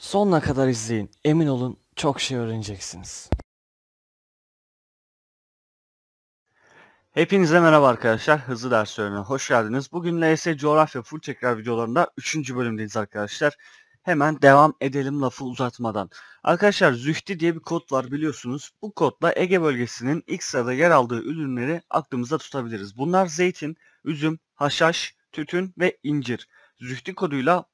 Sonuna kadar izleyin. Emin olun çok şey öğreneceksiniz. Hepinize merhaba arkadaşlar. Hızlı ders öğrenine hoş geldiniz. Bugün LS Coğrafya Full Tekrar videolarında 3. bölümdeyiz arkadaşlar. Hemen devam edelim lafı uzatmadan. Arkadaşlar Zühti diye bir kod var biliyorsunuz. Bu kodla Ege bölgesinin ilk sırada yer aldığı ürünleri aklımızda tutabiliriz. Bunlar zeytin, üzüm, haşhaş, tütün ve incir. Zühti koduyla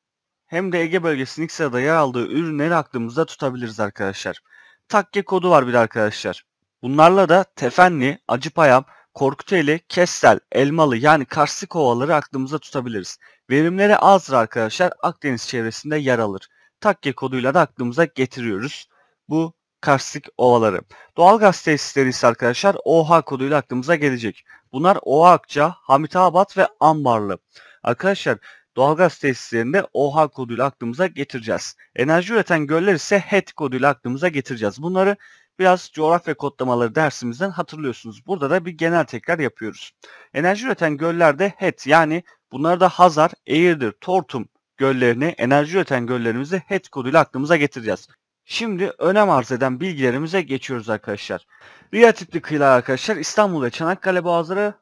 hem de Ege bölgesinin ilk sırada yer aldığı ürünleri aklımızda tutabiliriz arkadaşlar. Takke kodu var bir arkadaşlar. Bunlarla da Tefenli, Acıpayam, Korkuteli, Kestel, Elmalı yani karstik ovaları aklımızda tutabiliriz. Verimleri azdır arkadaşlar. Akdeniz çevresinde yer alır. Takke koduyla da aklımıza getiriyoruz bu karstik ovaları. Doğalgaz tesisleri ise arkadaşlar OH koduyla aklımıza gelecek. Bunlar OH Akça, Hamitabat ve Ambarlı. Arkadaşlar doğalgaz tesislerinde OH koduyla aklımıza getireceğiz. Enerji üreten göller ise HET koduyla aklımıza getireceğiz. Bunları biraz coğrafya kodlamaları dersimizden hatırlıyorsunuz. Burada da bir genel tekrar yapıyoruz. Enerji üreten göllerde HET yani bunları da Hazar, Eğirdir, Tortum göllerini, enerji üreten göllerimizi HET koduyla aklımıza getireceğiz. Şimdi önem arz eden bilgilerimize geçiyoruz arkadaşlar. Riya tipli kıyılar arkadaşlar İstanbul ve Çanakkale boğazları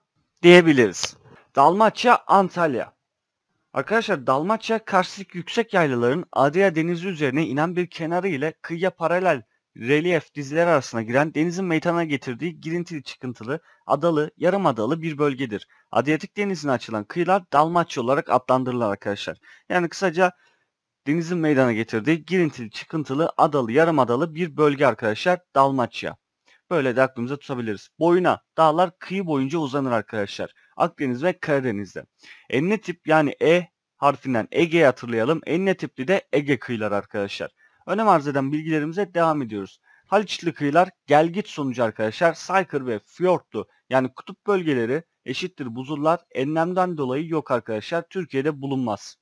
diyebiliriz. Dalmaçya, Antalya. Arkadaşlar Dalmaçya karstik yüksek yaylaların Adria denizi üzerine inen bir kenarı ile kıyıya paralel relyef dizileri arasına giren denizin meydana getirdiği girintili çıkıntılı, adalı, yarım adalı bir bölgedir. Adriyatik denizine açılan kıyılar Dalmaçya olarak adlandırılır arkadaşlar. Yani kısaca denizin meydana getirdiği girintili, çıkıntılı, adalı, yarım adalı bir bölge arkadaşlar Dalmaçya. Böyle de aklımıza tutabiliriz. Boyuna dağlar kıyı boyunca uzanır arkadaşlar. Akdeniz ve Karadeniz'de. Enine tip yani E harfinden Ege'yi hatırlayalım. Enine tipli de Ege kıyıları arkadaşlar. Önem arz eden bilgilerimize devam ediyoruz. Haliçli kıyılar gelgit sonucu arkadaşlar Saykır ve Fiyortlu yani kutup bölgeleri eşittir buzullar enlemden dolayı yok arkadaşlar. Türkiye'de bulunmaz.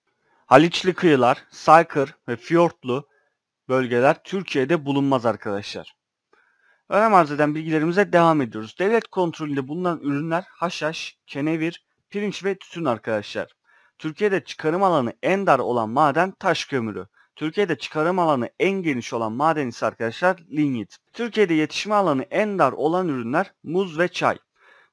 Haliçli kıyılar, Saykır ve Fiyortlu bölgeler Türkiye'de bulunmaz arkadaşlar. Önem arz eden bilgilerimize devam ediyoruz. Devlet kontrolünde bulunan ürünler haşhaş, kenevir, pirinç ve tütün arkadaşlar. Türkiye'de çıkarım alanı en dar olan maden taş kömürü. Türkiye'de çıkarım alanı en geniş olan maden ise arkadaşlar lignit. Türkiye'de yetişme alanı en dar olan ürünler muz ve çay.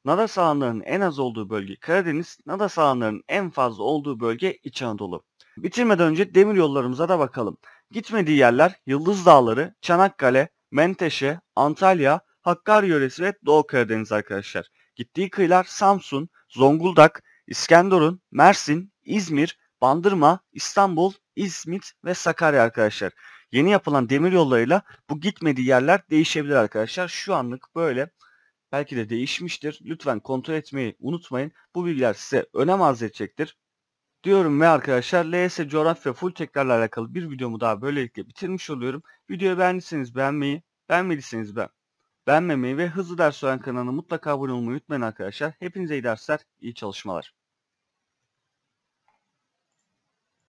Nada sahanlarının en az olduğu bölge Karadeniz, nada sahanlarının en fazla olduğu bölge İç Anadolu. Bitirmeden önce demir yollarımıza da bakalım. Gitmediği yerler Yıldız Dağları, Çanakkale, Menteşe, Antalya, Hakkari yöresi ve Doğu Karadeniz arkadaşlar. Gittiği kıyılar Samsun, Zonguldak, İskenderun, Mersin, İzmir, Bandırma, İstanbul, İzmit ve Sakarya arkadaşlar. Yeni yapılan demir yollarıyla bu gitmediği yerler değişebilir arkadaşlar. Şu anlık böyle. Belki de değişmiştir. Lütfen kontrol etmeyi unutmayın. Bu bilgiler size önem arz edecektir. Diyorum ve arkadaşlar LS coğrafya full tekrarla alakalı bir videomu daha böylelikle bitirmiş oluyorum. Videoyu beğendiyseniz beğenmeyi, beğenmediyseniz ben beğenmemeyi ve hızlı ders öğren kanalına mutlaka abone olmayı unutmayın arkadaşlar. Hepinize iyi dersler, iyi çalışmalar.